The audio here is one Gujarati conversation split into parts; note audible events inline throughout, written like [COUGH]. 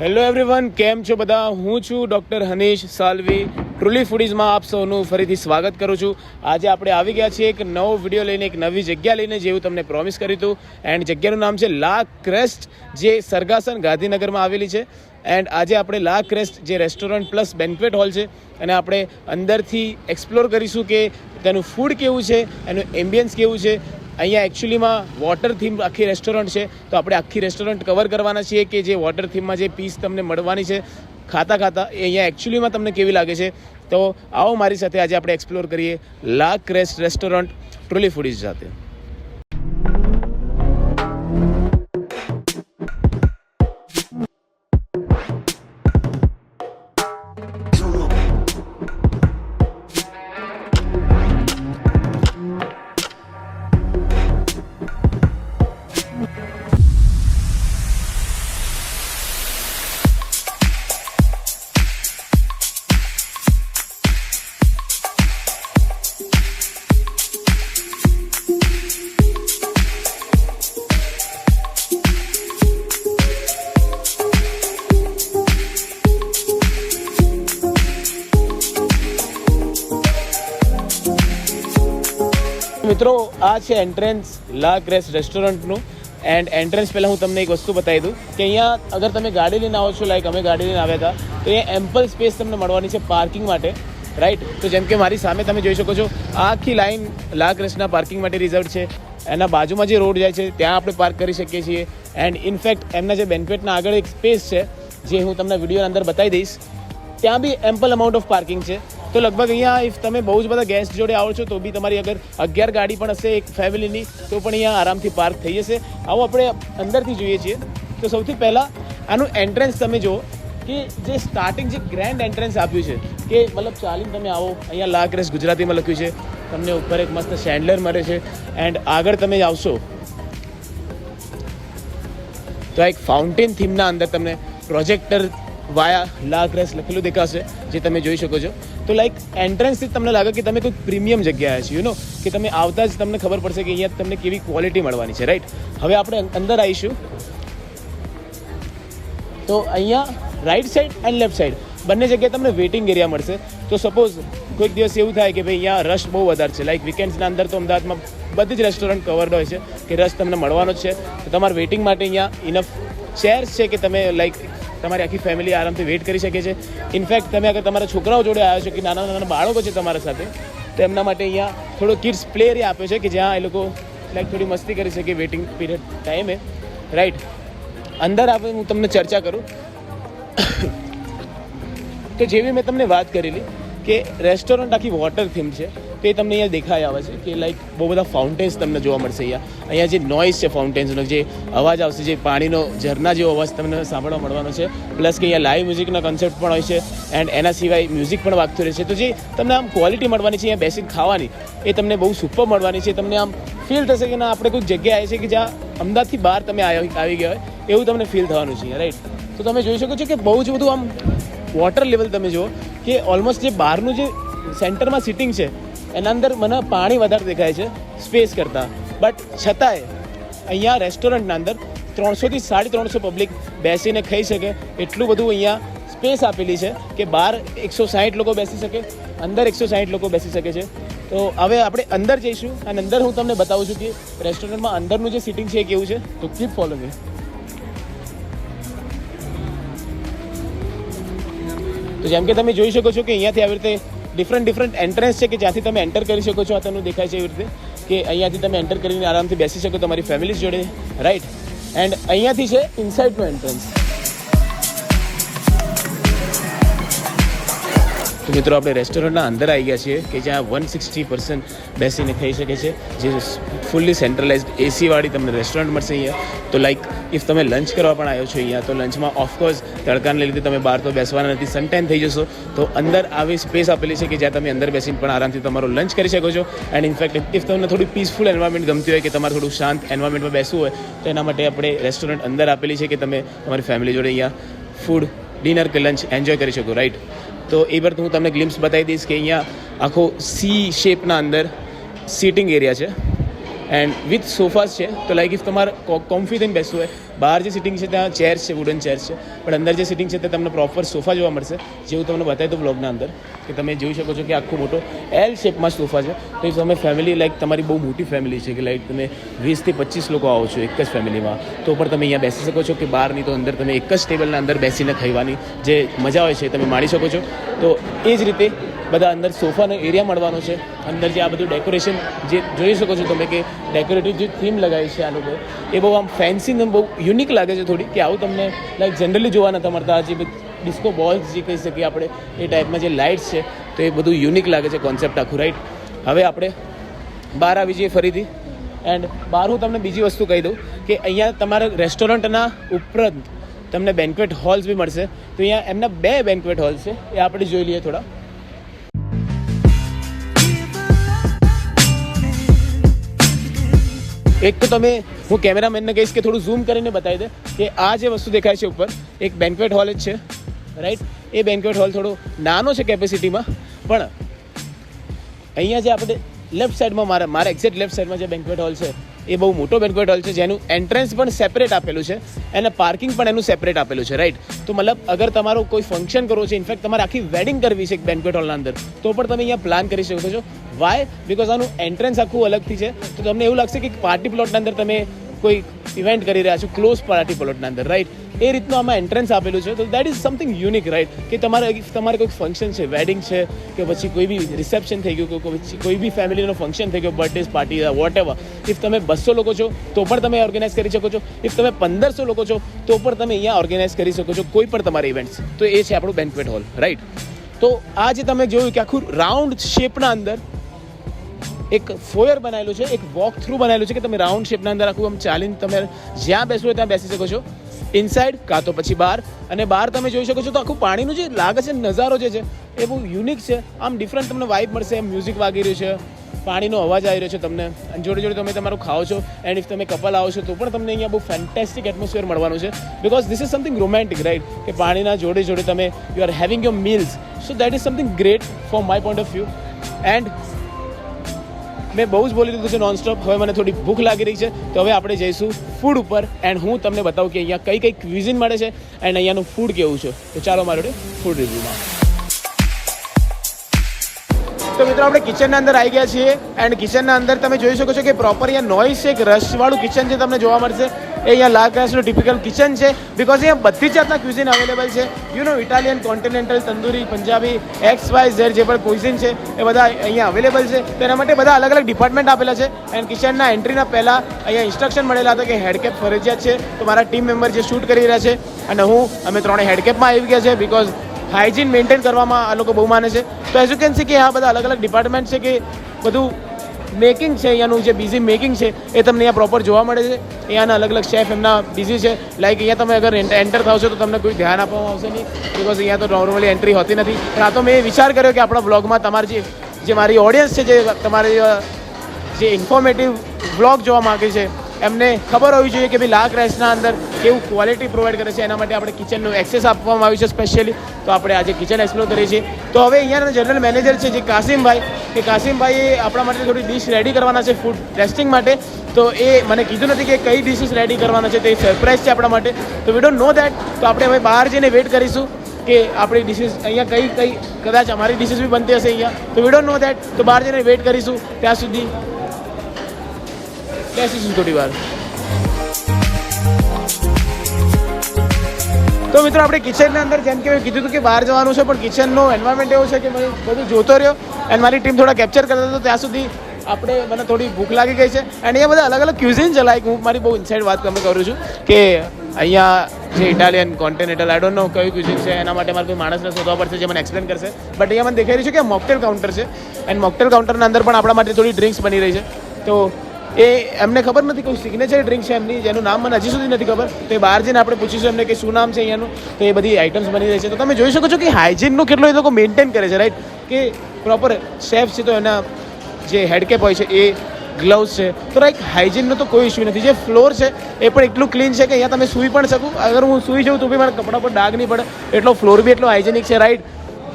હેલો એવરીવન કેમ છો બધા? હું છું ડૉક્ટર હનીશ સાલવી. ટ્રુલી ફૂડીઝમાં આપ સૌનું ફરીથી સ્વાગત કરું છું. આજે આપણે આવી ગયા છીએ એક નવો વીડિયો લઈને, એક નવી જગ્યા લઈને જેવું તમને પ્રોમિસ કર્યું હતું એન્ડ જગ્યાનું નામ છે લા ક્રેસ્ટ, જે સરગાસન ગાંધીનગરમાં આવેલી છે. એન્ડ આજે આપણે લા ક્રેસ્ટ જે રેસ્ટોરન્ટ પ્લસ બેન્ક્વેટ હોલ છે અને આપણે અંદરથી એક્સપ્લોર કરીશું કે તેનું ફૂડ કેવું છે, એનું એમ્બિયન્સ કેવું છે? અહીંયા એકચ્યુઅલીમાં વોટર થીમ આખી રેસ્ટોરન્ટ છે. તો આપણે આખી રેસ્ટોરન્ટ કવર કરવાના છીએ કે જે વોટર થીમમાં જે પીસ તમને મળવાની છે, ખાતા ખાતા એ અહીંયા એકચ્યુઅલીમાં તમને કેવી લાગે છે? તો આવો મારી સાથે આજે આપણે એક્સપ્લોર કરીએ. લા ક્રેસ્ટ રેસ્ટોરન્ટ ટ્રુલી ફૂડીઝ સાથે છે એન્ટ્રન્સ લા ક્રેસ રેસ્ટોરન્ટનું એન્ડ એન્ટ્રન્સ પહેલાં હું તમને એક વસ્તુ બતાવી દઉં કે અહીંયા અગર તમે ગાડી લઈને આવો છો લાઈક અમે ગાડી લઈને આવ્યા હતા, તો અહીંયા એમ્પલ સ્પેસ તમને મળવાની છે પાર્કિંગ માટે રાઈટ તો જેમ કે મારી સામે તમે જોઈ શકો છો, આખી લાઈન લા ક્રેસના પાર્કિંગ માટે રિઝર્વ છે. એના બાજુમાં જે રોડ જાય છે, ત્યાં આપણે પાર્ક કરી શકીએ છીએ. એન્ડ ઇનફેક્ટ એમના જે બેન્ક્વેટના આગળ એક સ્પેસ છે, જે હું તમને વિડીયોની અંદર બતાવી દઈશ, ત્યાં બી એમ્પલ અમાઉન્ટ ઓફ પાર્કિંગ છે. તો લગભગ અહીંયા ઇફ તમે બહુ જ બધા ગેસ્ટ જોડે આવો છો, તો બી તમારી અગર અગિયાર ગાડી પણ હશે, એક ફેમિલીની તો પણ અહીંયા આરામથી પાર્ક થઈ જશે. આવો આપણે અંદરથી જોઈએ છીએ. તો સૌથી પહેલાં આનું એન્ટ્રન્સ તમે જુઓ કે જે સ્ટાર્ટિંગ જે ગ્રેન્ડ એન્ટ્રન્સ આપ્યું છે, કે મતલબ ચાલીને તમે આવો, અહીંયા લા ક્રેસ ગુજરાતીમાં લખ્યું છે, તમને ઉપર એક મસ્ત શેન્ડલર મળે છે એન્ડ આગળ તમે આવશો, તો એક ફાઉન્ટેન થીમના અંદર તમને પ્રોજેક્ટર વાયા લા ક્રેસ લખેલું દેખાશે, જે તમે જોઈ શકો છો. તો લાઈક એન્ટ્રન્સથી તમને લાગે કે તમે કોઈ પ્રીમિયમ જગ્યાએ છો યુ નો કે તમે આવતા જ તમને ખબર પડશે કે અહીંયા તમને કેવી ક્વોલિટી મળવાની છે રાઈટ હવે આપણે અંદર આવીશું તો અહીંયા right side and left side બંને જગ્યાએ તમને વેઇટિંગ એરિયા મળશે. તો સપોઝ કોઈક દિવસ એવું થાય કે ભાઈ અહીંયા રશ બહુ વધારે છે. લાઈક વીકેન્ડ્સના અંદર તો અમદાવાદમાં બધી જ રેસ્ટોરન્ટ કવર્ડ હોય છે, કે રશ તમને મળવાનો જ છે. તો તમારે વેઇટિંગ માટે અહીંયા ઇનફ ચેર્સ છે કે તમે લાઈક તમારી આખી ફેમિલી આરામથી વેઇટ કરી શકે છે. ઇનફેક્ટ તમે અગર તમારા છોકરાઓ જોડે આવ્યા છો કે નાના નાના બાળકો છે તમારા સાથે, તો એમના માટે અહીંયા થોડો કિડ્સ પ્લે એરિયા આપ્યો છે કે જ્યાં એ લોકો લાઈક થોડી મસ્તી કરી શકે વેઇટિંગ પીરિયડ ટાઈમે રાઈટ અંદર આવે, હું તમને ચર્ચા કરું. [COUGHS] તો જેવી મેં તમને વાત કરેલી કે રેસ્ટોરન્ટ આખી વોટર થીમ છે. તો એ તમને અહીંયા દેખાઈ આવે છે કે લાઈક બહુ બધા ફાઉન્ટેન્સ તમને જોવા મળશે અહીંયા. અહીંયા જે નોઈઝ છે ફાઉન્ટેન્સનો જે અવાજ આવશે, જે પાણીનો ઝરના જેવો અવાજ તમને સાંભળવા મળવાનો છે. પ્લસ કે અહીંયા લાઈવ મ્યુઝિકનો કન્સેપ્ટ પણ હોય છે એન્ડ એના સિવાય મ્યુઝિક પણ વાગતું રહે છે. તો જે તમને આમ ક્વોલિટી મળવાની છે, અહીંયા બેસીને ખાવાની, એ તમને બહુ સુપર મળવાની છે. તમને આમ ફીલ થશે કે ના, આપણે કોઈક જગ્યાએ આવી છે કે જ્યાં અમદાવાદથી બહાર તમે આવી ગયા હોય, એવું તમને ફીલ થવાનું છે રાઈટ તો તમે જોઈ શકો છો કે બહુ જ બધું આમ વોટર લેવલ તમે જુઓ કે ઓલમોસ્ટ જે બહારનું જે સેન્ટરમાં સિટિંગ છે એના અંદર મને પાણી વધારે દેખાય છે સ્પેસ કરતાં. બટ છતાંય અહીંયા રેસ્ટોરન્ટના અંદર ત્રણસોથી સાડી ત્રણસો પબ્લિક બેસીને ખાઈ શકે. એટલું બધું અહીંયા સ્પેસ આપેલી છે કે બહાર એકસો સાઠ લોકો બેસી શકે અંદર એકસો સાઠ લોકો બેસી શકે છે. તો હવે આપણે અંદર જઈશું અને અંદર હું તમને બતાવું છું કે રેસ્ટોરન્ટમાં અંદરનું જે સિટિંગ છે એ કેવું છે. તો કીપ ફોલો મી તો જેમ કે તમે જોઈ શકો છો કે અહીંયાથી આવી રીતે ડિફરન્ટ ડિફરન્ટ એન્ટ્રન્સ છે કે જ્યાંથી તમે એન્ટર કરી શકો છો આ તમને દેખાય છે એવી રીતે કે અહીંયાથી તમે એન્ટર કરીને આરામથી બેસી શકો તમારી ફેમિલી જોડે રાઈટ એન્ડ અહીંયાથી છે ઇનસાઇડનું એન્ટ્રન્સ તો મિત્રો, આપણે રેસ્ટોરન્ટના અંદર આવી ગયા છીએ કે જ્યાં વન સિક્સટી પર્સન્ટ બેસીને ખાઈ શકે છે. જે ફૂલ્લી સેન્ટ્રલાઇઝડ એસીવાળી તમને રેસ્ટોરન્ટ મળશે અહીંયા. તો લાઈક ઇફ તમે લંચ કરવા પણ આવ્યો છો અહીંયા, તો લંચમાં ઓફકોર્સ તડકાને લીધે તમે બહાર તો બેસવાના નથી સનટાઈમ થઈ જશો. તો અંદર આવી સ્પેસ આપેલી છે કે જ્યાં તમે અંદર બેસીને પણ આરામથી તમારો લંચ કરી શકો છો. એન્ડ ઇનફેક્ટ ઇફ તમને થોડું પીસફુલ એન્વાયરમેન્ટ ગમતી હોય કે તમારે થોડું શાંત એન્વાયરમેન્ટમાં બેસવું હોય, તો એના માટે આપણે રેસ્ટોરન્ટ અંદર આપેલી છે કે તમે તમારી ફેમિલી જોડે અહીંયા ફૂડ ડિનર કે લંચ એન્જોય કરી શકો રાઈટ તો એ પર હું તમને ગ્લિમ્સ બતાવી દઈશ કે અહીંયા આખો સી શેપના અંદર સીટિંગ એરિયા છે. એન્ડ વિથ સોફાસ છે, તો લાઈક ઇફ તમારે કોમ્ફી થઈને બેસવું હોય, બહાર જે સિટિંગ છે ત્યાં ચેર્સ છે વુડન ચેર્સ છે પણ અંદર જે સિટિંગ છે તે તમને પ્રોપર સોફા જોવા મળશે, જેવું તમને બતાવી દઉં બ્લોગના અંદર, કે તમે જોઈ શકો છો કે આખો મોટો એલ શેપમાં સોફા છે. તો તમે ફેમિલી લાઈક તમારી બહુ મોટી ફેમિલી છે કે લાઈક તમે વીસથી પચીસ લોકો આવો છો એક જ ફેમિલીમાં તો પણ તમે અહીંયા બેસી શકો છો કે બહાર નહીં તો અંદર તમે એક જ ટેબલના અંદર બેસીને ખાવાની જે મજા હોય છે તમે માણી શકો છો. તો એ જ રીતે બધા અંદર સોફાનો એરિયા મળવાનો છે. અંદર જે આ બધું ડેકોરેશન જે જોઈ શકો છો તમે કે ડેકોરેટિવ જે થીમ લગાવી છે આ લોકોએ એ બહુ આમ ફેન્સી ને બહુ યુનિક લાગે છે થોડી કે આવું તમને લાઈક જનરલી જોવા નથી મળતા. જે ડિસ્કો બોલ્સ જે કહી શકીએ આપણે, એ ટાઈપમાં જે લાઇટ્સ છે, તો એ બધું યુનિક લાગે છે કોન્સેપ્ટ આખું રાઈટ હવે આપણે બહાર આવી જઈએ ફરીથી. એન્ડ બહાર હું તમને બીજી વસ્તુ કહી દઉં કે અહીંયા તમારા રેસ્ટોરન્ટના ઉપરાંત તમને બેન્ક્વેટ હોલ્સ બી મળશે. તો અહીંયા એમના બે બેન્ક્વેટ હોલ છે, એ આપણે જોઈ લઈએ થોડા. એક તો તમે હું કેમેરામેનને કહીશ કે થોડું ઝૂમ કરીને બતાવી દે કે આ જે વસ્તુ દેખાય છે ઉપર એક બેન્ક્વેટ હોલ જ છે રાઈટ એ બેન્ક્વેટ હોલ થોડો નાનો છે કેપેસિટીમાં પણ અહીંયા જે આપણે લેફ્ટ સાઈડમાં મારા મારા એક્ઝેક્ટ લેફ્ટ સાઈડમાં જે બેન્ક્વેટ હોલ છે એ બહુ મોટો બેન્ક્વેટ હોલ છે, જેનું એન્ટ્રન્સ પણ સેપરેટ આપેલું છે અને પાર્કિંગ પણ એનું સેપરેટ આપેલું છે રાઈટ તો મતલબ અગર તમારો કોઈ ફંક્શન કરવો છે ઇનફેક્ટ તમારે આખી વેડિંગ કરવી છે એક બેન્ક્વેટ હોલના અંદર, તો પણ તમે અહીંયા પ્લાન કરી શકો છો. વાય બિકોઝ આનું એન્ટ્રન્સ આખું અલગથી છે. તો તમને એવું લાગશે કે પાર્ટી પ્લોટના અંદર તમે કોઈ ઇવેન્ટ કરી રહ્યા છો ક્લોઝ પાર્ટી પ્લોટના અંદર રાઈટ એ રીતનું આમાં એન્ટ્રન્સ આપેલું છે. તો that is something unique right કે તમારે તમારે કોઈ ફંક્શન છે વેડિંગ છે, કે પછી કોઈ બી રિસેપ્શન થઈ ગયું, કે પછી કોઈ બી ફેમિલીનો ફંક્શન થઈ ગયો birthday party whatever if તમે બસો લોકો છો, તો પણ તમે ઓર્ગેનાઇઝ કરી શકો છો. ઇફ તમે પંદરસો લોકો છો, તો પણ તમે અહીંયા ઓર્ગેનાઇઝ કરી શકો છો, કોઈ પણ તમારા ઇવેન્ટ્સ તો એ છે આપણું બેન્ક્વેટ હોલ રાઈટ તો આ જે તમે જોયું કે આખું રાઉન્ડ શેપના અંદર એક ફોયર બનાવેલું છે, એક વોક થ્રુ બનાવેલું છે કે તમે રાઉન્ડ શેપના અંદર આખું આમ ચાલીને તમે જ્યાં બેસવું હોય ત્યાં બેસી શકો છો. ઇનસાઇડ કાં તો પછી બહાર અને બહાર તમે જોઈ શકો છો તો આખું પાણીનું જે લાગે છે નજારો જે છે, એ બહુ યુનિક છે. આમ ડિફરન્ટ તમને વાઇબ મળશે, એમ મ્યુઝિક વાગી રહ્યું છે, પાણીનો અવાજ આવી રહ્યો છે તમને. અને જોડે જોડે તમે તમારું ખાઓ છો એન્ડ ઇફ તમે કપલ આવો છો તો પણ તમને અહીંયા બહુ ફેન્ટેસ્ટિક એટમોસ્ફિયર મળવાનું છે. Because this is something romantic right કે પાણીના જોડે જોડે તમે you are having your meals so that is something great for my point of view and મેં બહુ જ બોલી દીધું છે નોનસ્ટોપ હવે મને થોડી ભૂખ લાગી રહી છે. તો હવે આપણે જઈશું ફૂડ ઉપર. એન્ડ હું તમને બતાવું કે અહીંયા કઈ કઈ ક્વિઝિન મળે છે એન્ડ અહીંયાનું ફૂડ કેવું છે. તો ચાલો મારો ફૂડ રિવ્યુમાં તો મિત્રો, આપણે કિચનના અંદર આવી ગયા છીએ. એન્ડ કિચનના અંદર તમે જોઈ શકો છો કે પ્રોપર અહીંયા નોઈસ એક રશવાળું કિચન છે તમને જોવા મળશે. એ અહીંયા લાલ ક્રાસનું ટિપિકલ કિચન છે. બિકોઝ અહીંયા બધી જાતના ક્યુઝિન અવેલેબલ છે. You know Italian continental tandoori Punjabi X Y Z જે પણ ક્યુઝિન છે, એ બધા અહીંયા અવેલેબલ છે. તેના માટે બધા અલગ અલગ ડિપાર્ટમેન્ટ આપેલા છે. એન્ડ કિચનના એન્ટ્રીના પહેલાં અહીંયા ઇન્સ્ટ્રક્શન મળેલા હતા કે હેડકેપ ફરજિયાત છે. તો મારા ટીમ મેમ્બર જે શૂટ કરી રહ્યા છે. અને હું, અમે ત્રણે હેડકેપમાં આવી ગયા છે બિકોઝ હાઇજીન મેન્ટેન કરવામાં આ લોકો બહુ માને છે. તો એઝ કેન સી કે આ બધા અલગ અલગ ડિપાર્ટમેન્ટ છે કે બધું મેકિંગ છે, અહીંયાનું જે બીઝી મેકિંગ છે, એ તમને અહીંયા પ્રોપર જોવા મળે છે. અહીંયાના અલગ અલગ શેફ એમના બિઝી છે. લાઈક અહીંયા તમે અગર એન્ટર થાવ છો, તો તમને કોઈ ધ્યાન આપવામાં આવશે નહીં. બિકોઝ અહીંયા તો નોર્મલી એન્ટ્રી હોતી નથી. પણ તો મેં વિચાર કર્યો કે આપણા બ્લોગમાં તમારી જે જે મારી ઓડિયન્સ છે, જે તમારી જે ઇન્ફોર્મેટિવ બ્લોગ જોવા માંગે છે, એમને ખબર હોવી જોઈએ કે ભાઈ લાખ રેસના અંદર કેવું ક્વોલિટી પ્રોવાઈડ કરે છે, એના માટે આપણે કિચનનું એક્સેસ આપવામાં આવ્યું છે સ્પેશિયલી તો આપણે આજે કિચન એક્સપ્લોર કરીએ છીએ. તો હવે અહીંયાના જનરલ મેનેજર છે, જે કાસિમભાઈ. કે કાસિમભાઈ આપણા માટે થોડી ડિશ રેડી કરવાના છે ફૂડ ટેસ્ટિંગ માટે. તો એ મને કીધું નથી કે કઈ ડિશિસ રેડી કરવાના છે, તે સરપ્રાઈઝ છે આપણા માટે. તો વી ડોન્ટ નો દેટ તો આપણે હવે બહાર જઈને વેઇટ કરીશું કે આપણી ડિશિસ અહીંયા કઈ કઈ, કદાચ અમારી ડિશિસ બી બનતી હશે અહીંયા. તો વી ડોન્ટ નો દેટ તો બહાર જઈને વેઇટ કરીશું. ત્યાં સુધી. બેસીશું થોડી વાર. તો મિત્રો, આપણે કિચનના અંદર જેમ કે કીધું હતું કે બહાર જવાનું છે, પણ કિચનનો એન્વાયરમેન્ટ એવું છે કે મેં બધું જોતો રહ્યો એન્ડ મારી ટીમ થોડા કેપ્ચર કરતા હતો ત્યાં સુધી આપણે મને થોડી ભૂખ લાગી ગઈ છે. એન્ડ અહીંયા બધા અલગ અલગ ક્યુઝિન છે. લાઈક હું મારી બહુ ઇન્સાઇડ વાત તમે કરું છું કે અહીંયા જે Italian continental I don't know કયું ક્યુઝિન છે, એના માટે મારે કોઈ માણસને શોધવા પડશે જે મને એક્સપ્લેન કરશે. બટ અહીંયા મને દેખાઈ રહ્યું છે કે મોકટેલ કાઉન્ટર છે. એન્ડ મોકટેલ કાઉન્ટરના અંદર પણ આપણા માટે થોડી ડ્રિંક્સ બની રહી છે. તો એ એમને ખબર નથી કોઈ સિગ્નેચર ડ્રિંક છે એમની, જેનું નામ મને હજી સુધી નથી ખબર. તો એ બહાર જઈને આપણે પૂછીશું એમને કે શું નામ છે અહીંયાનું. તો એ બધી આઇટમ્સ બની રહી છે. તો તમે જોઈ શકો છો કે હાઇજીનનું કેટલો એ લોકો મેન્ટેન કરે છે રાઈટ કે પ્રોપર શેફ છે તો એના જે હેડકેપ હોય છે એ ગ્લવ્સ છે. તો રાઈટ હાઇજીનનો તો કોઈ ઇશ્યુ નથી. જે ફ્લોર છે એ પણ એટલું ક્લીન છે કે અહીંયા તમે સૂઈ પણ શકો. અગર હું સૂઈ જાઉં તો બી મારા કપડા પર ડાઘ નહીં પડે. એટલો ફ્લોર બી એટલો હાઇજેનિક છે રાઈટ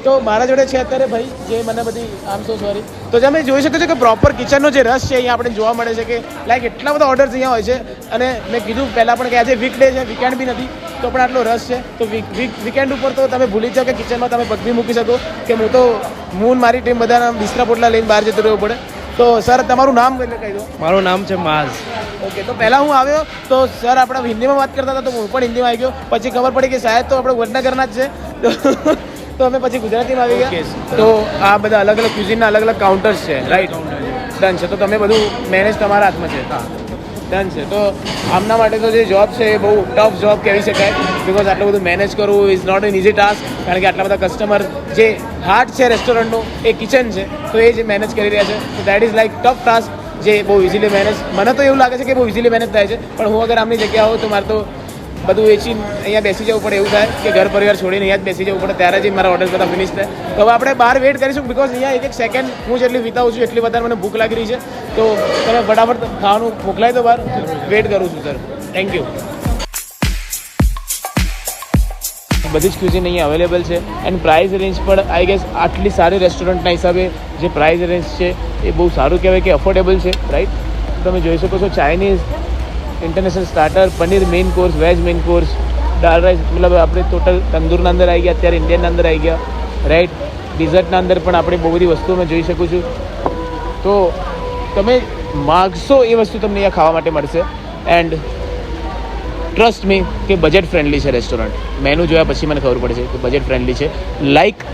તો મારા જોડે છે અત્યારે ભાઈ જે મને બધી આમ સો સોરી તો તમે જોઈ શકો છો કે પ્રોપર કિચનનો જે રસ છે અહીંયા આપણે જોવા મળે છે કે લાઈક એટલા બધા ઓર્ડર્સ અહીંયા હોય છે. અને મેં કીધું પહેલાં પણ કે આજે વીક ડે છે વીકેન્ડ બી નથી તો પણ આટલો રસ છે. તો વીક વીકેન્ડ ઉપર તો તમે ભૂલી જાઓ કે કિચનમાં તમે પગ બી મૂકી શકો કે હું તો હું મારી ટીમ બધાના બિસ્તરા પોટલા લઈને બહાર જતો રહેવું પડે. તો સર તમારું નામ કહી દો? મારું નામ છે માઝ. ઓકે તો પહેલાં હું આવ્યો તો સર આપણે હિન્દીમાં વાત કરતા હતા તો હું પણ હિન્દીમાં આવી ગયો. પછી ખબર પડી કે સાહેબ તો આપણે વડનગરના જ છે. તો તો અમે પછી ગુજરાતીમાં આવી ગયા. તો આ બધા અલગ અલગ ક્યુઝિનના અલગ અલગ કાઉન્ટર્સ છે રાઈટ ડન છે. તો તમે બધું મેનેજ તમારા હાથમાં છે. ડન છે. તો આમના માટે તો જે જોબ છે એ બહુ ટફ જોબ કહેવી શકાય બિકોઝ આટલું બધું મેનેજ કરવું is not an easy task કારણ કે આટલા બધા કસ્ટમર જે હાર્ટ છે રેસ્ટોરન્ટનું એ કિચન છે તો એ જે મેનેજ કરી રહ્યા છે. તો that is like tough task જે બહુ ઇઝીલી મેનેજ મને તો એવું લાગે છે કે બહુ ઇઝીલી મેનેજ થાય છે પણ હું અગર આમની જગ્યા હોઉં તો મારે તો બધું વેચી અહીંયા બેસી જવું પડે એવું થાય કે ઘર પરિવાર છોડીને અહીંયા જ બેસી જવું પડે, ત્યારે જ મારા ઓર્ડર બધા ફિનિશ થાય. તો હવે આપણે બહાર વેટ કરીશું બિકોઝ અહીંયા એક એક સેકન્ડ હું જેટલી વિતાવું છું, એટલી વધારે મને ભૂખ લાગી રહી છે. તો તમે ફટાફટ ખાવાનું મોકલાવી દો બહાર. વેટ કરું છું સર થેન્ક યુ બધી જ ક્યુઝિન અહીંયા અવેલેબલ છે. એન્ડ પ્રાઇસ રેન્જ પણ આઈ ગેસ આટલી સારી રેસ્ટોરન્ટના હિસાબે જે પ્રાઇસ રેન્જ છે, એ બહુ સારું કહેવાય કે અફોર્ડેબલ છે રાઈટ તમે જોઈ શકો છો Chinese international starter paneer main course veg main course દાળ રાઈસ મતલબ આપણે ટોટલ તંદૂરના અંદર આવી ગયા, અત્યારે ઇન્ડિયનના અંદર આવી ગયા. રાઈટ ડિઝર્ટના અંદર પણ આપણે બહુ બધી વસ્તુઓ મેં જોઈ શકું છું. તો તમે માગશો એ વસ્તુ તમને અહીંયા ખાવા માટે મળશે. એન્ડ ટ્રસ્ટ મી કે બજેટ ફ્રેન્ડલી છે રેસ્ટોરન્ટ મેનુ જોયા પછી મને ખબર પડશે કે બજેટ ફ્રેન્ડલી છે. લાઈક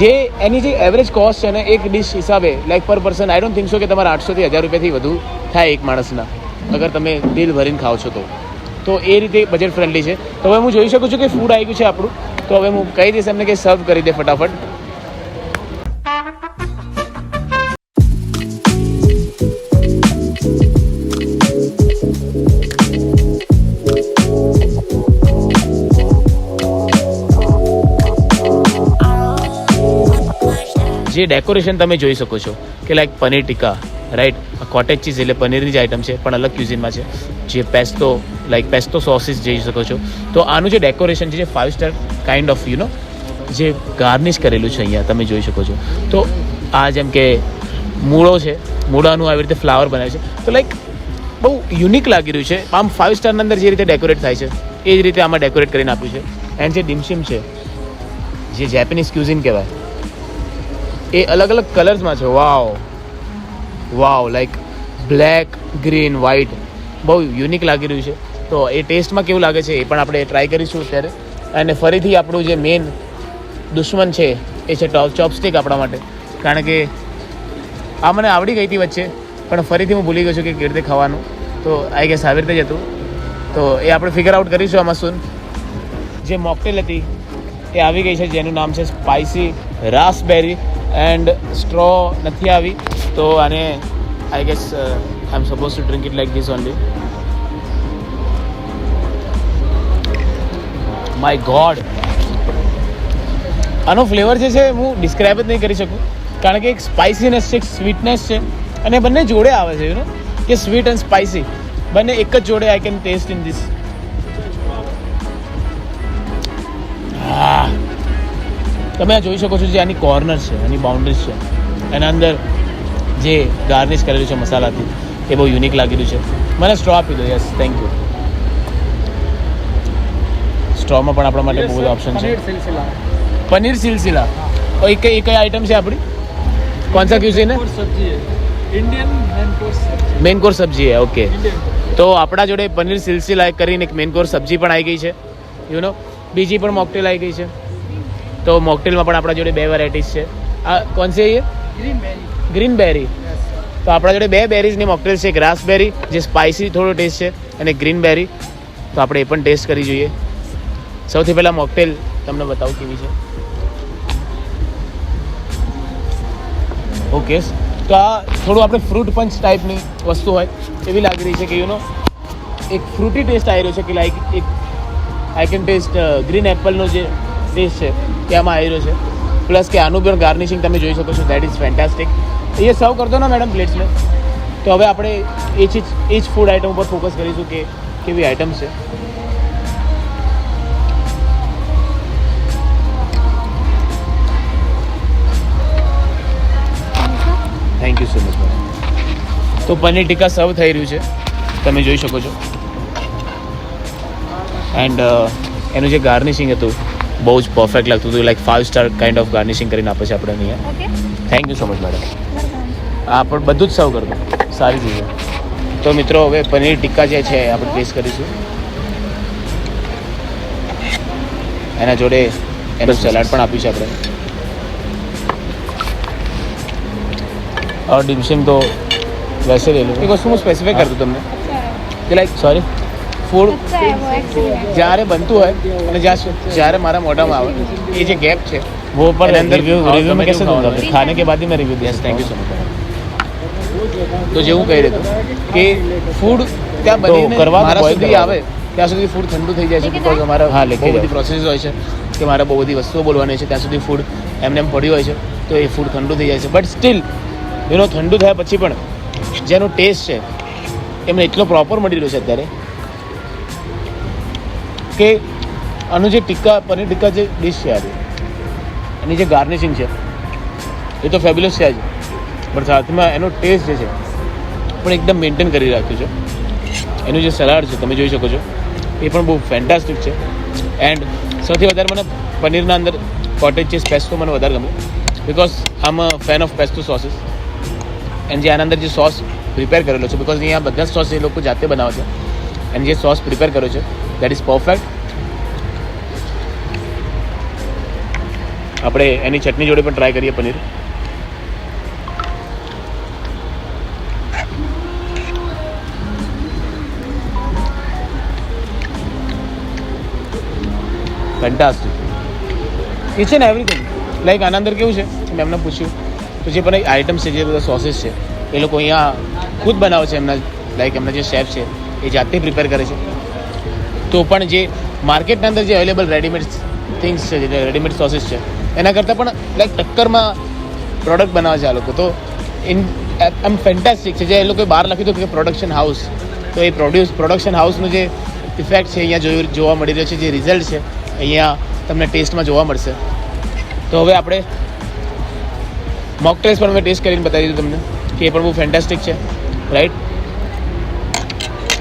જે એની જે એવરેજ કોસ્ટ છે ને, એક ડિશ હિસાબે like per person I don't think so કે તમારે આઠસોથી હજાર રૂપિયાથી વધુ થાય એક માણસના. અગર તમે તેલ ભરીને ખાઓ છો તો. તો એ રીતે બજેટ ફ્રેન્ડલી છે. તો હવે હું જોઈ શકું છું કે ફૂડ આવી ગયું છે આપણું. તો હવે હું કહી દઈશ એમને કે સર્વ કરી દે ફટાફટ. જે ડેકોરેશન તમે જોઈ શકો છો, કે like paneer tikka right cottage cheese એટલે પનીરની જ આઈટમ છે, પણ અલગ ક્યુઝિનમાં છે. જે પેસ્તો લાઈક પેસ્તો સોસીસ જોઈ શકો છો. તો આનું જે ડેકોરેશન છે, જે five star kind of you know જે ગાર્નિશ કરેલું છે અહીંયા, તમે જોઈ શકો છો. તો આ જેમ કે મૂળો છે, મૂળાનું આવી રીતે ફ્લાવર બનાવે છે. તો લાઈક બહુ યુનિક લાગી રહ્યું છે. આમ ફાઇવ સ્ટારના અંદર જે રીતે ડેકોરેટ થાય છે, એ જ રીતે આમાં ડેકોરેટ કરીને આપ્યું છે. એન્ડ જે ડિમશિમ છે, જે જેપનીઝ ક્યુઝિન કહેવાય, એ અલગ અલગ કલર્સમાં છે. Wow wow like black green white બહુ યુનિક લાગી રહ્યું છે. તો એ ટેસ્ટમાં કેવું લાગે છે એ પણ આપણે ટ્રાય કરીશું અત્યારે. અને ફરીથી આપણું જે મેઇન દુશ્મન છે, એ છે ટોપ ચોપસ્ટિક આપણા માટે. કારણ કે આ મને આવડી ગઈ હતી વચ્ચે, પણ ફરીથી હું ભૂલી ગયો છું કે કેવી રીતે ખાવાનું. તો આઈ ગેસ આવી રીતે જ હતું. તો એ આપણે ફિગર આઉટ કરીશું આમાં શું જે મોકટેલ હતી, એ આવી ગઈ છે, જેનું નામ છે સ્પાઇસી રાસબેરી એન્ડ સ્ટ્રો નથી આવી. તો આને I guess I am suppose to drink it like this only my god આનો ફ્લેવર જે છે, હું ડિસ્ક્રાઇબ જ નહીં કરી શકું. કારણ કે એક સ્પાઇસીનેસ છે, એક સ્વીટનેસ છે, અને બંને જોડે આવે છે યુ કે સ્વીટ એન્ડ સ્પાઇસી બંને એક જ જોડે I can taste in this તમે આ જોઈ શકો છો જે આની કોર્નર છે, આની બાઉન્ડ્રીઝ છે. એના અંદર જે ગાર્નિશ કરેલું છે મસાલાથી એ બહુ યુનિક લાગી રહ્યું છે મને સ્ટ્રો આપી દો યસ થેન્ક યુ સ્ટ્રોમાં પણ આપણા માટે બહુ બધા ઓપ્શન છે પનીર સિલસિલા और एक एक आइटम से अपनी कौन सा क्यूजीन है સબ્જી Indian main course main course સબ્જી है ઓકે તો આપણા જોડે પનીર સિલસિલા કરીને એક મેન કોર્સ સબ્જી પણ આવી ગઈ છે યુ નો બીજી પણ મોકટેલ આવી ગઈ છે તો મોકટેલમાં પણ આપણા જોડે બે વેરાયટીઝ છે આ કોણ છે એ ગ્રીન બેરી ગ્રીન બેરી. તો આપણા જોડે બે બેરીઝની મોકટેલ છે. એક રાસબેરી જે સ્પાઇસી થોડો ટેસ્ટ છે, અને ગ્રીન બેરી. તો આપણે એ પણ ટેસ્ટ કરી જોઈએ. સૌથી પહેલાં મોકટેલ તમને બતાવું કેવી છે. ઓકે તો આ થોડું આપણે ફ્રૂટ પંચ ટાઈપની વસ્તુ હોય, એવી લાગી રહી છે કે યુનો એક ફ્રૂટી ટેસ્ટ આવી રહ્યો છે કે લાઈક એક આઈ કેન ટેસ્ટ ગ્રીન એપલનો જે ટેસ્ટ છે આમાં આવી રહ્યો છે. પ્લસ કે આનું પણ ગાર્નિશિંગ તમે જોઈ શકો છો. દેટ ઇઝ ફેન્ટાસ્ટિક એ સર્વ કરતો ને મેડમ પ્લેટ્સ મેં તો હવે આપણે એ જ એ જ ફૂડ આઇટમ ઉપર ફોકસ કરીશું કે કેવી આઇટમ છે. Thank you so much madam તો પનીર ટીકા સર્વ થઈ રહ્યું છે. તમે જોઈ શકો છો. એન્ડ એનું જે ગાર્નિશિંગ હતું, બહુ જ પરફેક્ટ લાગતું હતું. Like five star kind of garnishing કરીને આપે છે આપણે અહીંયા. Thank you so much madam આ પણ બધું જ સર્વ કરી દો સારી ચીજ છે. તો મિત્રો હવે પનીર ટિક્કા જે છે એ આપણે ટેસ્ટ કરીશું એના જોડે એનું સલાડ પણ આપ્યું છે આપણે और डिमशिम तो वैसे ले लो एक वस्तु હું સ્પેસિફાઈ કરતું તમને કે લાઈક સોરી ફૂડ अच्छा है वो एक्चुअली જ્યારે બનતું હોય અને જ્યાં જ્યારે મારા મોઢામાં આવે એ જે ગેપ છે वो पर रिव्यू रिव्यू में कैसे दूंगा खाने के बाद ही मैं रिव्यू दे थैंक यू सो मच તો જે હું કહી રહ્યો કે ફૂડ ત્યાં બનીને મારા સુધી આવે ત્યાં સુધી ફૂડ ઠંડુ થઈ જાય છે બિકોઝ અમારા હા બહુ બધી પ્રોસેસ હોય છે કે મારે બહુ બધી વસ્તુઓ બોલવાની છે ત્યાં સુધી ફૂડ એમને એમ પડ્યું હોય છે તો એ ફૂડ ઠંડુ થઈ જાય છે બટ સ્ટીલ એનો ઠંડુ થયા પછી પણ જેનો ટેસ્ટ છે એમને એટલો પ્રોપર મળી રહ્યો છે અત્યારે કે આનું જે ટીક્કા પનીર ટીક્કા જે ડિશ છે આજે એની જે ગાર્નિશિંગ છે, એ તો ફેબ્યુલસ છે જ પણ સાથમાં એનો ટેસ્ટ જે છે, પણ એકદમ મેન્ટેન કરી રાખ્યું છે. એનું જે સલાડ છે, તમે જોઈ શકો છો, એ પણ બહુ ફેન્ટાસ્ટિક છે. એન્ડ સૌથી વધારે મને પનીરના અંદર કોટેજ ચીઝ પેસ્તો મને વધારે ગમે બિકોઝ આમ fan of pesto sauces and જે આના અંદર જે સોસ પ્રિપેર કરેલો છે બિકોઝ અહીંયા બધા સોસ એ લોકો જાતે બનાવે છે. એન્ડ જે સોસ પ્રિપેર કર્યો છે દેટ ઇઝ પરફેક્ટ આપણે એની ચટણી જોડે પણ ટ્રાય કરીએ paneer. Fantastic each and everything like આના અંદર કેવું છે? મેં એમને પૂછ્યું. તો જે પણ આઇટમ્સ છે, જે બધા સોસીસ છે, એ લોકો અહીંયા ખુદ બનાવે છે એમના લાઈક એમના જે શેફ છે, એ જાતે પ્રિપેર કરે છે. તો પણ જે માર્કેટના અંદર જે અવેલેબલ રેડીમેડ થિંગ્સ છે, જે રેડીમેડ સોસીસ છે એના કરતાં પણ લાઈક ટક્કરમાં પ્રોડક્ટ બનાવે છે આ લોકો. તો ઇન આમ ફેન્ટાસ્ટિક છે. જે એ લોકોએ બહાર લખ્યું હતું કે પ્રોડક્શન હાઉસ તો એ પ્રોડ્યુસ પ્રોડક્શન હાઉસનું જે ઇફેક્ટ છે, અહીંયા જોયું, જોવા મળી રહ્યો છે, જે રિઝલ્ટ છે, અહીંયા તમને ટેસ્ટમાં જોવા મળશે. તો હવે આપણે મોક ટેસ્ટ પણ મેં ટેસ્ટ કરીને બતાવી દીધું તમને, કે એ પણ બહુ ફેન્ટાસ્ટિક છે રાઈટ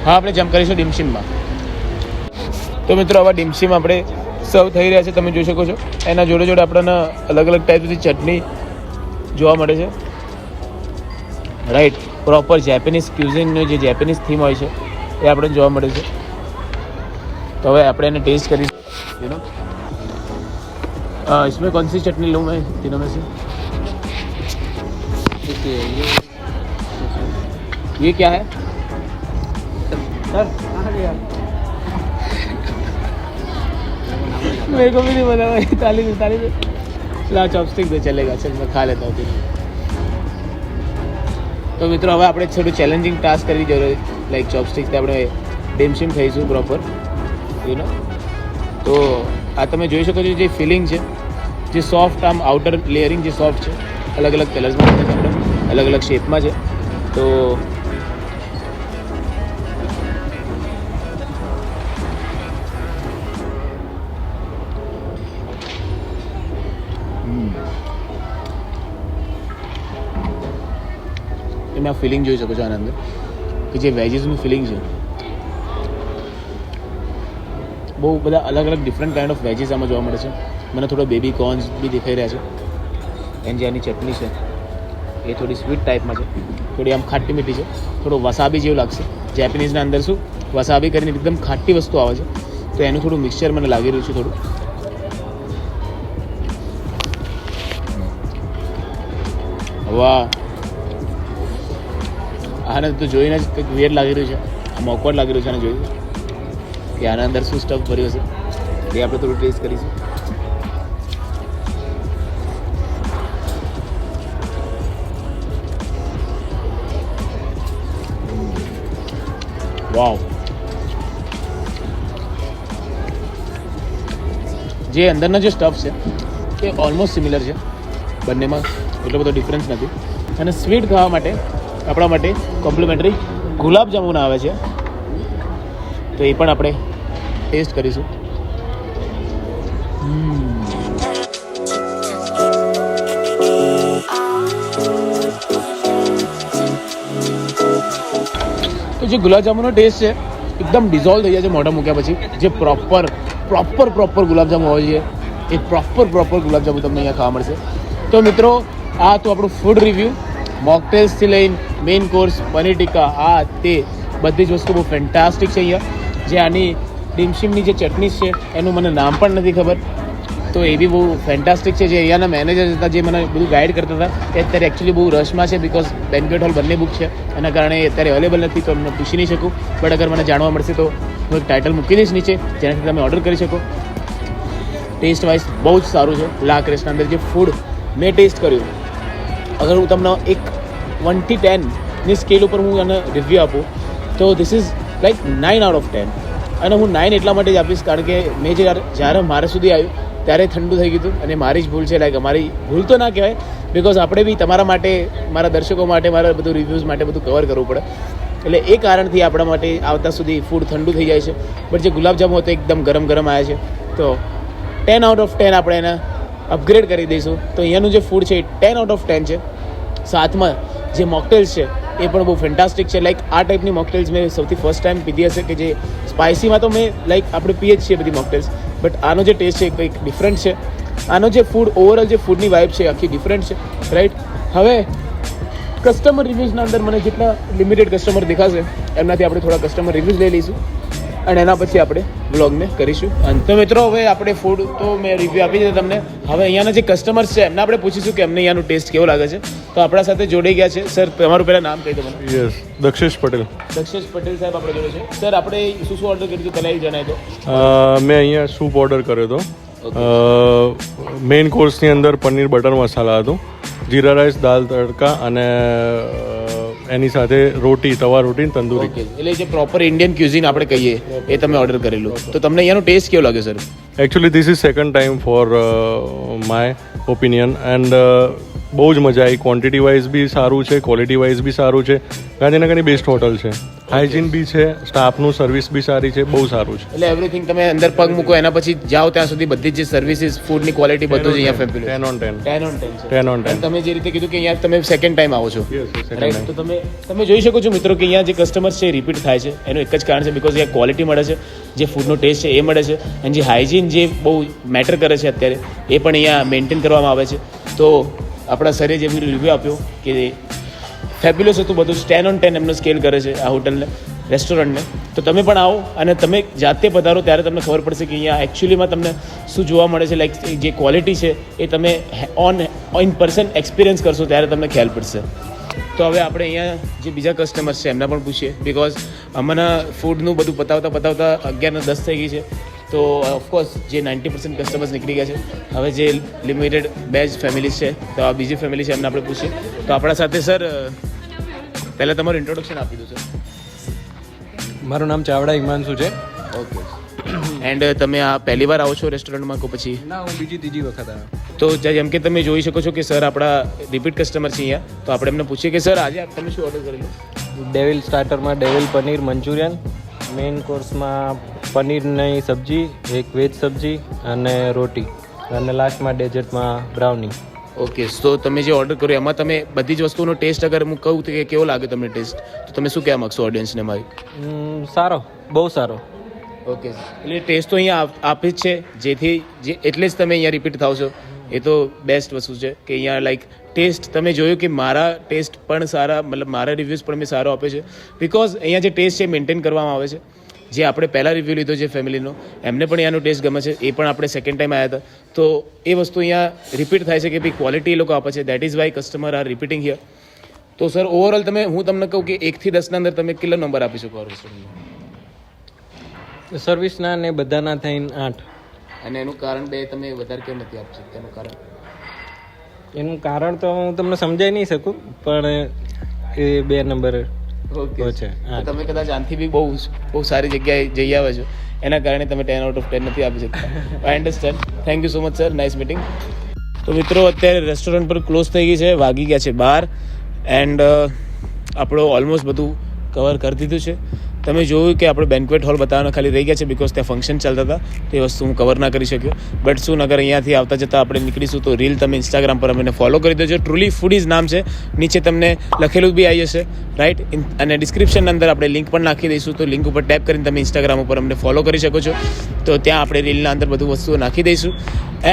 હા, આપણે જમ્પ કરીશું ડીમસીમમાં તો મિત્રો, આવા ડીમસીમ આપણે સર્વ થઈ રહ્યા છે તમે જોઈ શકો છો એના જોડે જોડે આપણને અલગ અલગ ટાઈપની ચટણી જોવા મળે છે રાઈટ પ્રોપર જેપેનીઝ ક્યુઝિનનો જે જેપેનીઝ થીમ હોય છે એ આપણને જોવા મળે છે तो હવે આપણે એને ટેસ્ટ કરીશું યુ नो इसमें कौन सी चटनी लूँ मैं तीनों में से ये क्या है मेरे को भी नहीं पता भाई ताली दे ताली दे ला चॉपस्टिक दे चलेगा चल मैं खा लेता हूँ फिर તો મિત્રો હવે આપણે થોડું ચેલેન્જિંગ ટાસ્ક કરવી જોઈએ લાઈક ચોપસ્ટિકથી આપણે ડેમશીમ થઈશું પ્રોપર યુ નો તો આ તમે જોઈ શકો છો જે ફિલિંગ છે જે સોફ્ટ આમ આઉટર લેયરિંગ જે સોફ્ટ છે અલગ અલગ કલર્સમાં છે આપણે અલગ અલગ શેપમાં છે તો તમે ફિલિંગ જોઈ શકો છો આના અંદર કે જે વેજીસનું ફિલિંગ છે, બહુ બધા અલગ અલગ ડિફરન્ટ કાઇન્ડ ઓફ વેજીસ આમાં જોવા મળે છે. મને થોડો બેબી કોર્ન્સ બી દેખાઈ રહ્યા છે. એની જે આની ચટણી છે, એ થોડી સ્વીટ ટાઈપમાં છે. થોડી આમ ખાટી મીઠી છે. થોડું વસાબી જેવું લાગશે. જેપનીઝના અંદર શું વસાબી કરીને એકદમ ખાટી વસ્તુ આવે છે. તો એનું થોડું મિક્સચર મને લાગી રહ્યું છે થોડું. વાહ. આને તો જોઈને જ કંઈક વેર લાગી રહ્યું છે. આમ લાગી રહ્યું છે આને જોયું. કે આના અંદર શું સ્ટફ ભર્યો છે એ આપણે થોડું ટેસ્ટ કરીશું. વાવ જે અંદરનો જે સ્ટફ છે, એ ઓલમોસ્ટ સિમિલર છે. બંનેમાં એટલો બધો ડિફરન્સ નથી. અને સ્વીટ ખાવા માટે આપણા માટે કોમ્પ્લિમેન્ટરી ગુલાબજાંબુના આવે છે. તો એ પણ આપણે ટેસ્ટ કરીશું. તો જે ગુલાબજાંબુનો ટેસ્ટ છે, એકદમ ડિઝોલ્વ થઈ જાય છે મોઢા મૂક્યા પછી. જે પ્રોપર પ્રોપર પ્રોપર ગુલાબજાંબુ હોય છે, એ પ્રોપર પ્રોપર ગુલાબજાંબુ તમને અહીંયા ખાવા મળશે. તો મિત્રો, આ તો આપણું ફૂડ રિવ્યૂ મોકટેલ્સથી લઈને મેઇન કોર્સ પનીર ટીકા આ તે બધી જ વસ્તુ બહુ ફેન્ટાસ્ટિક છે અહીંયા. જે આની ડીમશીમની જે ચટણી છે, એનું મને નામ પણ નથી ખબર. તો એ બી બહુ ફેન્ટાસ્ટિક છે. જે અહીંયાના મેનેજર હતા, જે મને બધું ગાઈડ કરતા હતા, એ અત્યારે એકચ્યુઅલી બહુ રશમાં છે બિકોઝ બેન્ક્વેટ હોલ બંને બુક છે. એના કારણે અત્યારે અવેલેબલ નથી, તો એમને પૂછી નહીં શકું. બટ અગર મને જાણવા મળશે તો હું એક ટાઇટલ મૂકી દઈશ નીચે, જેનાથી તમે ઓર્ડર કરી શકો. ટેસ્ટ વાઇઝ બહુ જ સારું છે. લા ક્રેસ્ટના અંદર જે ફૂડ મેં ટેસ્ટ કર્યું અગર હું તમને એક વનથી ટેનની સ્કેલ ઉપર હું એને રિવ્યૂ આપું, તો this is like nine out of ten અને હું નાઇન એટલા માટે જ આપીશ કારણ કે મેં જ્યારે જ્યારે મારે સુધી આવ્યું, ત્યારે ઠંડુ થઈ ગયું હતું અને મારી જ ભૂલ છે લાઈક અમારી ભૂલ તો ના કહેવાય બિકોઝ આપણે બી તમારા માટે, મારા દર્શકો માટે, મારા બધું રિવ્યૂઝ માટે બધું કવર કરવું પડે. એટલે એ કારણથી આપણા માટે આવતા સુધી ફૂડ ઠંડુ થઈ જાય છે. બટ જે ગુલાબજાંબુ હતો એકદમ ગરમ ગરમ આવ્યા છે. તો ટેન આઉટ ઓફ ટેન આપણે એને અપગ્રેડ કરી દઈશું. તો અહીંયાનું જે ફૂડ છે એ ટેન આઉટ ઓફ ટેન છે. સાથમાં જે મોકટેલ્સ છે, એ પણ બહુ ફેન્ટાસ્ટિક છે. લાઈક આ ટાઈપની મોકટેલ્સ મેં સૌથી ફર્સ્ટ ટાઈમ પીધી હશે કે જે સ્પાઇસીમાં તો મેં લાઈક આપણે પીએ જ છીએ બધી મોકટેલ્સ બટ આનો જે ટેસ્ટ છે એ કંઈક ડિફરન્ટ છે. આનો જે ફૂડ ઓવરઓલ જે ફૂડની વાઇબ છે આખી ડિફરન્ટ છે. રાઈટ હવે કસ્ટમર રિવ્યૂઝના અંદર મને જેટલા લિમિટેડ કસ્ટમર દેખાશે, એમનાથી આપણે થોડા કસ્ટમર રિવ્યૂઝ લઈ લઈશું. અને એના પછી આપણે બ્લોગને કરીશું. અને તો મિત્રો હવે આપણે ફૂડ તો મેં રિવ્યૂ આપી દીધો તમને. હવે અહીંયાના જે કસ્ટમર્સ છે એમને આપણે પૂછીશું કે એમને અહીંયાનું ટેસ્ટ કેવો લાગે છે. તો આપણા સાથે જોડાઈ ગયા છે. સર તમારું પહેલાં નામ કહી દો મને. યસ દક્ષેશ પટેલ. દક્ષેશ પટેલ સાહેબ આપણે જોડે છે. સર આપણે શું શું ઓર્ડર કર્યું હતું? પહેલાં એ જણાવી દો મેં અહીંયા સૂપ ઓર્ડર કર્યો હતો. મેઇન કોર્સની અંદર પનીર બટર મસાલા હતું. જીરા રાઈસ દાલ તડકા અને એની સાથે રોટી તવા રોટી ને તંદૂરી. એટલે જે પ્રોપર ઇન્ડિયન ક્યુઝિન આપણે કહીએ એ તમે ઓર્ડર કરેલું. તો તમને અહીંયાનો ટેસ્ટ કેવો લાગે sir actually this is second time for my opinion and બહુ જ મજા આવી. ક્વોન્ટિટી વાઇઝ બી સારું છે ક્વોલિટી વાઇઝ બી સારું છે. ગાંધીનગરની બેસ્ટ હોટલ છે. હાઇજીન બી છે સ્ટાફનું સર્વિસ બી સારી છે બહુ સારું છે. એટલે એવરીથિંગ તમે અંદર પગ મૂકો એના પછી જાઓ ત્યાં સુધી બધી જ સર્વિસીસ ફૂડની ક્વોલિટી બધું જ અહીંયા fabulous ten on ten ten on ten ten on ten તમે જે રીતે કીધું કે અહીંયા તમે સેકન્ડ ટાઈમ આવો છો. રાઈટ તો તમે તમે જોઈ શકો છો મિત્રો કે અહીંયા જે કસ્ટમર છે રિપીટ થાય છે. એનું એક જ કારણ છે બિકોઝ અહીંયા ક્વોલિટી મળે છે જે ફૂડનો ટેસ્ટ છે એ મળે છે અને જે હાઇજીન જે બહુ મેટર કરે છે અત્યારે એ પણ અહીંયા મેન્ટેન કરવામાં આવે છે. તો આપણા સરે જે રિવ્યૂ આપ્યો કે ફેબ્યુલસ હતું બધું ટેન ઓન ટેન એમનો સ્કેલ કરે છે આ હોટલને રેસ્ટોરન્ટને તો તમે પણ આવો અને તમે જાતે પધારો ત્યારે તમને ખબર પડશે કે અહીંયા એકચ્યુઅલીમાં તમને શું જોવા મળે છે લાઈક જે ક્વોલિટી છે એ તમે ઓન ઇન પર્સન એક્સપિરિયન્સ કરશો ત્યારે તમને ખ્યાલ પડશે. તો હવે આપણે અહીંયા જે બીજા કસ્ટમર્સ છે એમના પણ પૂછીએ બિકોઝ હમણાં ફૂડનું બધું પતાવતા પતાવતા અગિયારના દસ થઈ ગઈ છે. તો ઓફકોર્સ જે નાઇન્ટી પર્સન્ટ કસ્ટમર્સ નીકળી ગયા છે. હવે જે લિમિટેડ બે જ ફેમિલીઝ છે તો આ બીજી ફેમિલી છે એમને આપણે પૂછીએ. તો આપણા સાથે સર પહેલાં તમારું ઇન્ટ્રોડક્શન આપી દો સર મારું નામ ચાવડા હિમાંશુ છે. ઓકે એન્ડ તમે આ પહેલી વાર આવો છો રેસ્ટોરન્ટમાં કે પછી? ના હું બીજી ત્રીજી વખત આવ્યો. તો જે- જેમ કે તમે જોઈ શકો છો કે સર આપણા રિપીટ કસ્ટમર છે અહીંયા. તો આપણે એમને પૂછીએ કે સર આજે તમે શું ઓર્ડર કરેલું? ડેવિલ સ્ટાર્ટરમાં ડેવિલ પનીર મંચુરિયન. મેઇન કોર્સમાં પનીરની સબ્જી એક વેજ સબ્જી અને રોટી. અને લાસ્ટમાં ડેઝર્ટમાં બ્રાઉની ઓકે તો તમે જે ઓર્ડર કર્યો એમાં તમે બધી જ વસ્તુનો ટેસ્ટ અગર હું કહું કે કેવો લાગે તમને ટેસ્ટ તો તમે શું કહેવા માગશો ઓડિયન્સને મારી? સારો બહુ સારો. ઓકે એટલે ટેસ્ટ તો અહીંયા આપે જ છે. જેથી જે એટલે જ તમે અહીંયા રિપીટ થાવ છો. એ તો બેસ્ટ વસ્તુ છે કે અહીંયા લાઈક ટેસ્ટ તમે જોયું કે મારા ટેસ્ટ પણ સારા મતલબ મારા રિવ્યૂઝ પણ મેં સારો આપે છે. બિકોઝ અહીંયા જે ટેસ્ટ છે મેન્ટેન કરવામાં આવે છે. જે આપણે પહેલાં રિવ્યૂ લીધો છે ફેમિલીનો એમને પણ અહીંયાનો ટેસ્ટ ગમે છે એ પણ આપણે સેકન્ડ ટાઈમ આવ્યા હતા. તો એ વસ્તુ અહીંયા રિપીટ થાય છે કે ભાઈ ક્વોલિટી એ લોકો આપે છે. That is why customer are repeating here તો સર ઓવરઓલ તમે હું તમને કહું કે એકથી દસના અંદર તમે કેટલો નંબર આપી શકો આ રેસ્ટોરન્ટમાં સર્વિસના ને બધાના થઈને આઠ. અને એનું કારણ બે તમે વધારે કેમ નથી આપી શકતા એનું કારણ? એનું કારણ તો હું તમને સમજાઈ નહીં શકું પણ એ બે નંબર ઓકે છે. તમે કદાચ આનથી બી બહુ બહુ સારી જગ્યાએ જઈ આવ્યા છો. એના કારણે તમે ટેન આઉટ ઓફ ટેન નથી આપી શકતા. I understand thank you so much sir nice meeting તો મિત્રો અત્યારે રેસ્ટોરન્ટ પર ક્લોઝ થઈ ગઈ છે વાગી ગયા છે બાર. એન્ડ આપણો ઓલમોસ્ટ બધું કવર કરી દીધું છે. તમે જોયું કે આપણે બેન્ક્વેટ હોલ બતાવવાના ખાલી રહી ગયા છે બિકોઝ ત્યાં ફંક્શન ચાલતા હતા. તે વસ્તુ હું કવર ના કરી શક્યો. બટ શું નગર અહીંયાથી આવતા જતાં આપણે નીકળીશું તો રીલ તમે ઇન્સ્ટાગ્રામ પર અમને ફોલો કરી દેજો. ટ્રુલી ફૂડીઝ નામ છે. નીચે તમને લખેલું બી આવી જશે રાઈટ અને ડિસ્ક્રિપ્શન અંદર આપણે લિંક પણ નાખી દઈશું. તો લિંક ઉપર ટેપ કરીને તમે ઇન્સ્ટાગ્રામ ઉપર અમને ફોલો કરી શકો છો. તો ત્યાં આપણે રીલના અંદર બધું વસ્તુઓ નાખી દઈશું.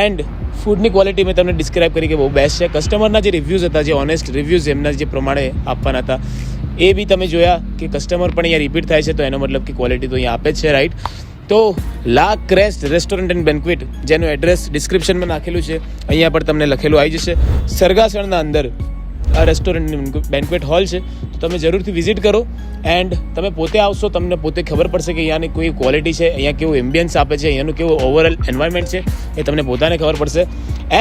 એન્ડ ફૂડની ક્વોલિટી મેં તમને ડિસ્ક્રાઇબ કરી કે બહુ બેસ્ટ છે. કસ્ટમરના જે રિવ્યૂઝ હતા, જે ઓનેસ્ટ રિવ્યૂઝ એમના જે પ્રમાણે આપવાના હતા, એ બી તમે જોયા કે કસ્ટમર પણ અહીંયા રિપીટ થાય છે, તો એનો મતલબ કે ક્વોલિટી તો અહીંયા આપે છે રાઈટ તો La Crest restaurant and banquet જેનું એડ્રેસ ડિસ્ક્રિપ્શનમાં નાખેલું છે, અહીંયા પણ તમને લખેલું આવી જશે. સરગાસણના અંદર રેસ્ટોરન્ટ બેન્કવેટ હોલ છે. તો તમે જરૂરથી વિઝિટ કરો એન્ડ તમે પોતે આવશો, તમને પોતે ખબર પડશે કે અહીંયાની કોઈ ક્વોલિટી છે, અહીંયા કેવું એમ્બિયન્સ આપે છે, અહીંયાનું કેવું ઓવરઓલ એન્વાયરમેન્ટ છે, એ તમને પોતાને ખબર પડશે.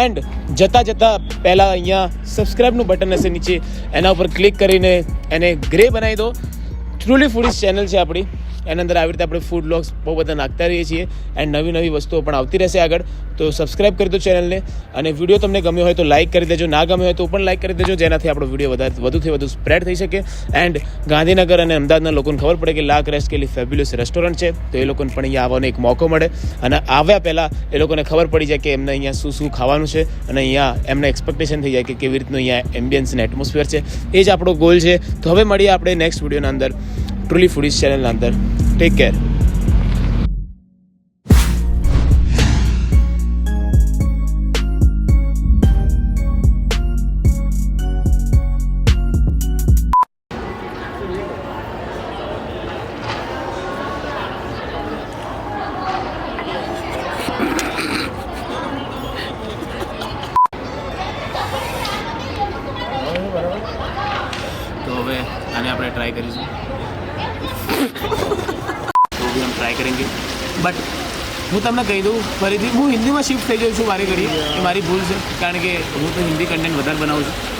એન્ડ જતાં જતાં પહેલાં અહીંયા સબસ્ક્રાઈબનું બટન હશે નીચે, એના ઉપર ક્લિક કરીને એને ગ્રે બનાવી દો. ટ્રુલી ફૂડીઝ ચેનલ છે આપણી. એના અંદર આવી રીતે આપણે ફૂડ બ્લોગ્સ બહુ બધા નાખતા રહીએ છીએ. એન્ડ નવી નવી વસ્તુઓ પણ આવતી રહેશે આગળ. તો સબસ્ક્રાઇબ કરી દો ચેનલને અને વીડિયો તમને ગમ્યો હોય તો લાઇક કરી દેજો. ના ગમ્યો હોય તો પણ લાઇક કરી દેજો, જેનાથી આપણો વીડિયો વધારે વધુથી વધુ સ્પ્રેડ થઈ શકે. એન્ડ ગાંધીનગર અને અમદાવાદના લોકોને ખબર પડે કે લાક રેસ્ટ કેલી ફેબ્યુલસ રેસ્ટોરન્ટ છે. તો એ લોકોને પણ અહીંયા આવવાનો એક મોકો મળે. અને આવ્યા પહેલાં એ લોકોને ખબર પડી જાય કે એમને અહીંયા શું શું ખાવાનું છે. અને અહીંયા એમને એક્સપેક્ટેશન થઈ જાય કે કેવી રીતનું અહીંયા એમ્બિયન્સ અને એટમોસ્ફિયર છે. એ જ આપણો ગોલ છે. તો હવે મળીએ આપણે નેક્સ્ટ વિડીયોના અંદર. ટ્રુલી ફૂડીઝ ચેનલના અંદર. ટેક કેર ફરીથી હું હિન્દીમાં શિફ્ટ થઈ ગયો છું વારે ઘડી એ મારી ભૂલ છે, કારણ કે હું તો હિન્દી કન્ટેન્ટ વધારે બનાવું છું.